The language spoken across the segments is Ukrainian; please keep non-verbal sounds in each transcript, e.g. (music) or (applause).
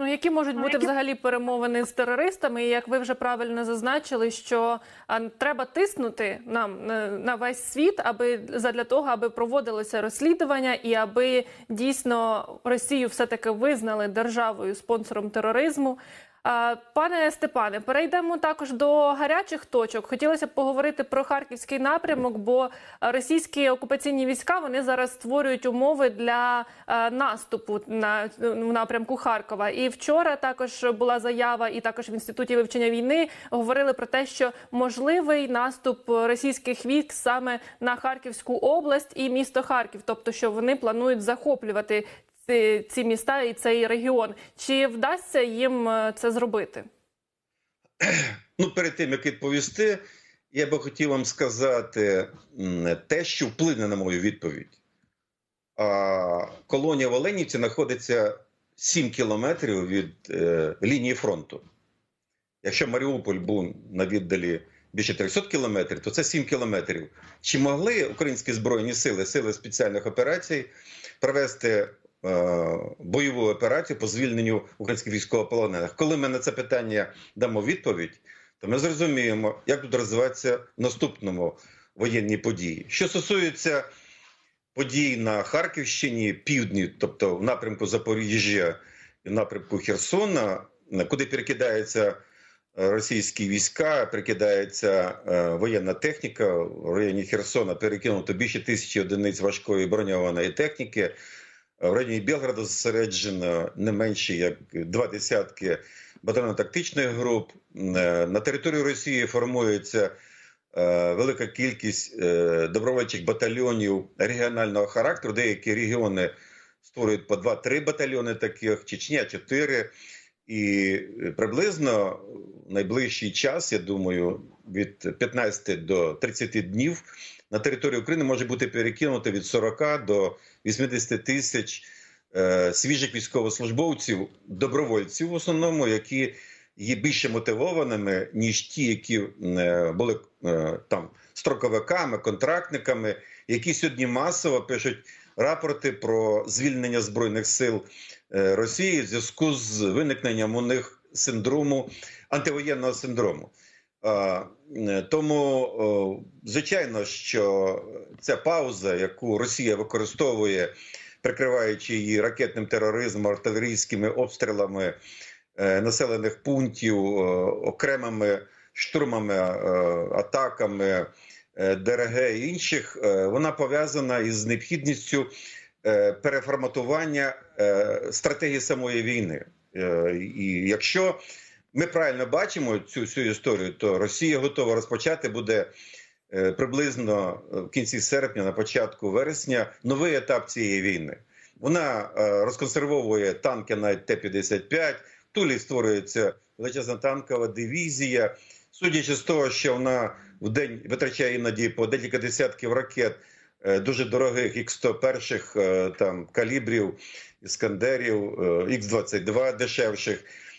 Ну, які можуть бути взагалі перемовини з терористами? І як ви вже правильно зазначили, що треба тиснути нам на, на весь світ, аби задля того, аби проводилося розслідування і аби дійсно Росію все таки визнали державою спонсором тероризму. Пане Степане, перейдемо також до гарячих точок. Хотілося б поговорити про харківський напрямок, бо російські окупаційні війська вони зараз створюють умови для наступу на в напрямку Харкова. І вчора також була заява, і також в інституті вивчення війни говорили про те, що можливий наступ російських військ саме на Харківську область і місто Харків, тобто що вони планують захоплювати ці, міста і цей регіон. Чи вдасться їм е, це зробити? (clears throat) Ну, перед тим як відповісти, я би хотів вам сказати те, що вплине на мою відповідь. Колонія в Оленівці знаходиться 7 кілометрів від е, лінії фронту. Якщо Маріуполь був на віддалі більше 300 кілометрів, то це 7 кілометрів. Чи могли українські збройні сили, сили спеціальних операцій провести бойову операцію по звільненню українських військовополонених? Коли ми на це питання дамо відповідь, то ми зрозуміємо, як тут розвиватися в наступному воєнні події. Що стосується подій на Харківщині, півдні, тобто в напрямку Запоріжжя і в напрямку Херсона, куди перекидаються е, російські війська, перекидається е, воєнна техніка. В районі Херсона перекинуто більше тисячі одиниць важкої броньованої техніки. В районі Білграда зосереджено не менше як два десятки батальйонно-тактичних груп. Е, На території Росії формується е, велика кількість е, добровольчих батальйонів регіонального характеру. Деякі регіони створюють по 2-3 батальйони таких, Чечня 4. І приблизно в найближчий час, я думаю, від 15 до 30 днів на території України може бути перекинуто від 40 до 80 тисяч е, свіжих військовослужбовців, добровольців в основному, які є більше мотивованими, ніж ті, які е, були е, там строковиками, контрактниками, які сьогодні масово пишуть рапорти про звільнення збройних сил Росії в зв'язку з виникненням у них синдрому антивоєнного синдрому. Е, Тому, звичайно, що ця пауза, яку Росія використовує, прикриваючи її ракетним тероризмом, артилерійськими обстрілами е, населених пунктів, окремими штурмами, е, атаками ДРГ і інших, вона пов'язана із необхідністю переформатування стратегії самої війни. І якщо ми правильно бачимо цю всю історію, то Росія готова розпочати буде е, приблизно в кінці серпня, на початку вересня, новий етап цієї війни. Вона е, розконсервовує танки на Т-55, в Тулі створюється величезна танкова дивізія. Судячи з того, що вона в день витрачає іноді по декілька десятків ракет е, дуже дорогих Х-101 е, там калібрів, іскандерів, е, Х-22 дешевших е,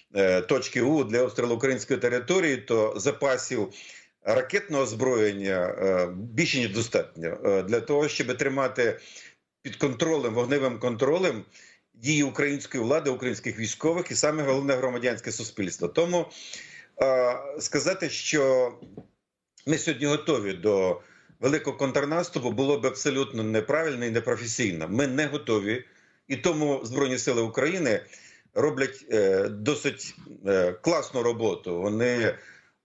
точки У для обстрілу української території, то запасів ракетного озброєння е, більше ніж достатньо е, для того, щоб тримати під контролем, вогневим контролем дії української влади, українських військових і саме головне громадянське суспільство. Тому е, сказати, що ми сьогодні готові до великого контрнаступу, було б абсолютно неправильно і непрофесійно. Ми не готові, і тому Збройні Сили України роблять е, досить е, класну роботу. Вони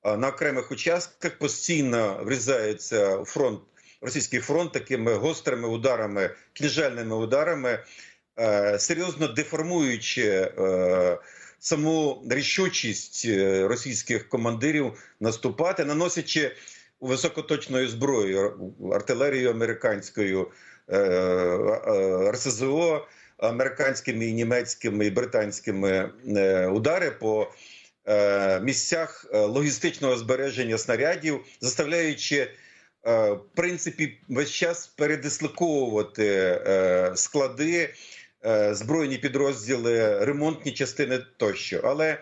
е, на окремих участках постійно врізаються у фронт, російський фронт такими гострими ударами, кінжальними ударами, серйозно деформуючи. Саму рішучість російських командирів наступати, наносячи високоточною зброєю артилерією американською РСЗО американськими і німецькими і британськими е, удари по е, місцях е, логістичного збереження снарядів, заставляючи в принципі весь час передислоковувати склади, збройні підрозділи, ремонтні частини тощо. Але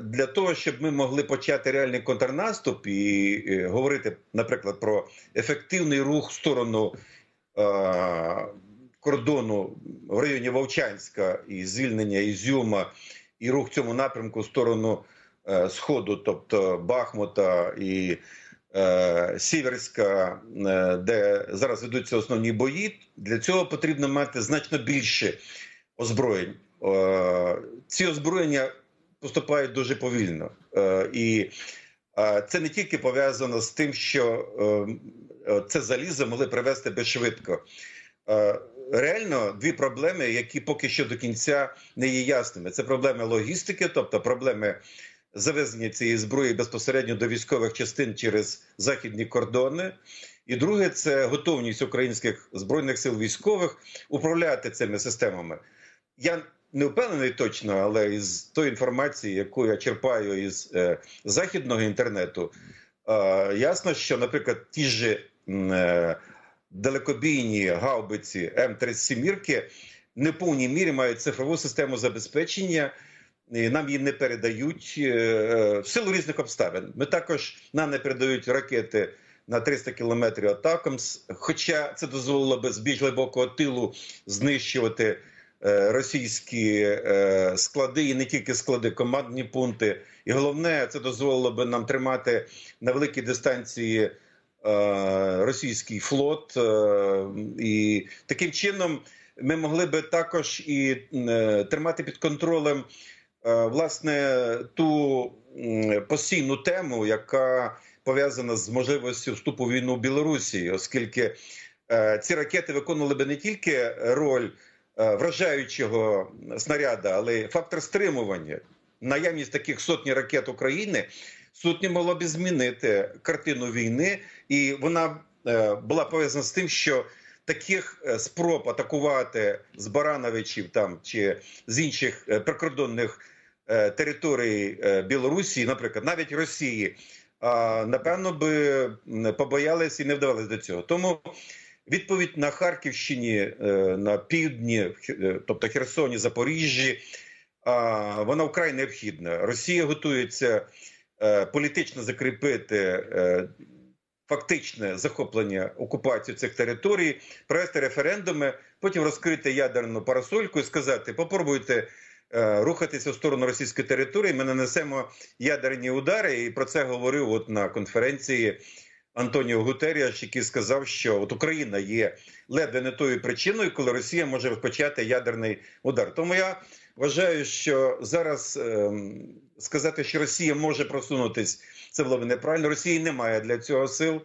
для того, щоб ми могли почати реальний контрнаступ і говорити, наприклад, про ефективний рух в сторону кордону в районі Вовчанська і звільнення Ізюма, і рух цьому напрямку в сторону е, Сходу, тобто Бахмута і е, Сіверська, е, де зараз ведуться основні бої. Для цього потрібно мати значно більше озброєнь. Е, ці озброєння поступають дуже повільно. Е, і е, це не тільки пов'язано з тим, що е, е, це залізо могли привезти безшвидко. Реально дві проблеми, які поки що до кінця не є ясними. Це проблеми логістики, тобто проблеми завезення цієї зброї безпосередньо до військових частин через західні кордони. І друге, це готовність українських збройних сил військових управляти цими системами. Я не впевнений точно, але із тої інформації, яку я черпаю із е, західного інтернету, е, ясно, що, наприклад, ті ж е, далекобійні гаубиці М-37 не в повній мірі мають цифрову систему забезпечення. Нам її не передають е, е, в силу різних обставин. Ми також нам не передають ракети на 300 кілометрів атакамс, хоча це дозволило би з більш глибокого тилу знищувати е, російські склади і не тільки склади, командні пункти. І головне, це дозволило би нам тримати на великій дистанції російський флот, е, і таким чином ми могли би також і е, тримати під контролем. Е, власне ту постійну тему, яка пов'язана з можливістю вступу в війну в Білорусі, оскільки е, ці ракети виконували би не тільки роль е, вражаючого снаряда, але й фактор стримування. Наявність таких сотні ракет України сутні могла б змінити картину війни, і вона е, була пов'язана з тим, що таких е, спроб атакувати з Барановичів там чи з інших е, прикордонних територій Білорусі, наприклад, навіть Росії, напевно би побоялись і не вдавалися до цього. Тому відповідь на Харківщині, на півдні, тобто Херсоні, Запоріжжі, вона вкрай необхідна. Росія готується політично закріпити. Фактичне захоплення окупацію цих територій, провести референдуми, потім розкрити ядерну парасольку і сказати: попробуйте е, рухатися в сторону російської території. Ми нанесемо ядерні удари. І про це говорив от на конференції Антоніо Гутеріаш, який сказав, що от Україна є ледве не тою причиною, коли Росія може розпочати ядерний удар. Тому я вважаю, що зараз ем, сказати, що Росія може просунутись, це було б неправильно. Росії немає для цього сил.